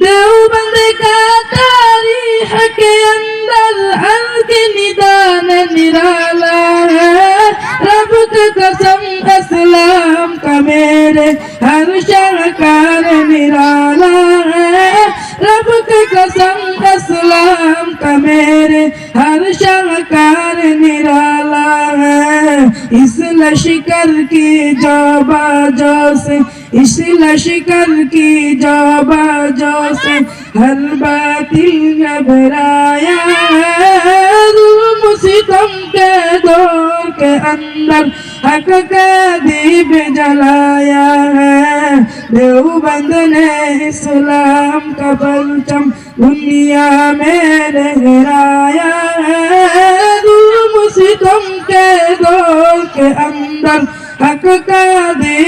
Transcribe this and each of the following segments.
دیوبند کا تاریخ کے اندر ہر کے ندان نرالا ہے رب کا قسم اسلام کا میرے ہر شرکار نرالا ہے رب کا قسم اسلام کا میرے ہر شرکار نرالا ہے اس لشکر کی جو باجو سے اس لشکر کی جو باجو سے ہر باطل گھبرایا ہے۔ ظلم ستم کے دور کے اندر حق کا دیپ جلایا ہے۔ دیوبند نے اسلام کا پلچم دنیا میں رہرایا ہے۔ ظلم ستم کے دور کے اندر حق کا دیپ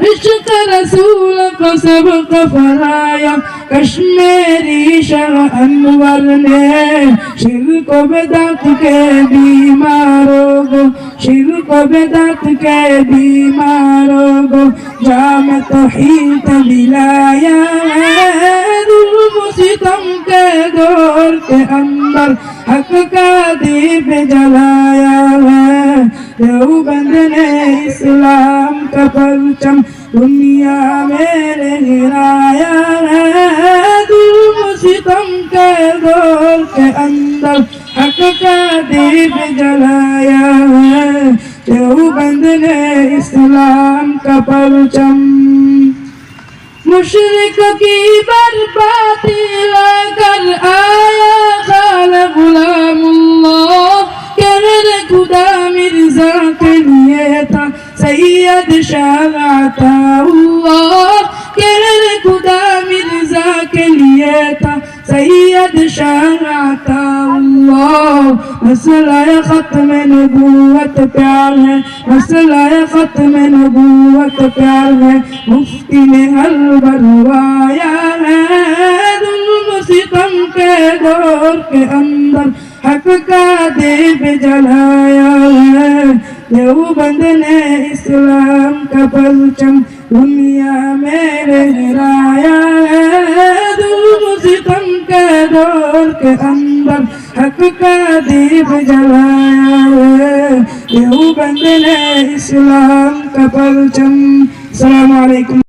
عشق رسولك سبق فرايا کشمیری شہ انور نے شرک بدعت کے بیماروں کو شرک بدعت کے بیماروں کو جام توحید دلایا ستم کے دور کے اندر حق کا دیپ جلایا ہے دیوبند نے اسلام کا پرچم دنیا میرے ہے ستم کے دور کے اندر حق کا جلایا ہے نے اسلام کا پرچم مشرق کی برباتی لے کر سيد شام الله. كرر قدام من ذاك اليتا سيد شام الله. وصل يا ختم نبوة فعلا وصل يا ختم نبوة فعلا مفتي لهل بروايا المستم کے كأندر. کے اندر یہو بند نے اسلام کا پرچم، دنیا میں لہرایا ہے۔ ظلم ستم کے دور کے اندر حق کا دیپ جلایا ہے۔ یہو بند نے اسلام کا پرچم۔ السلام علیکم۔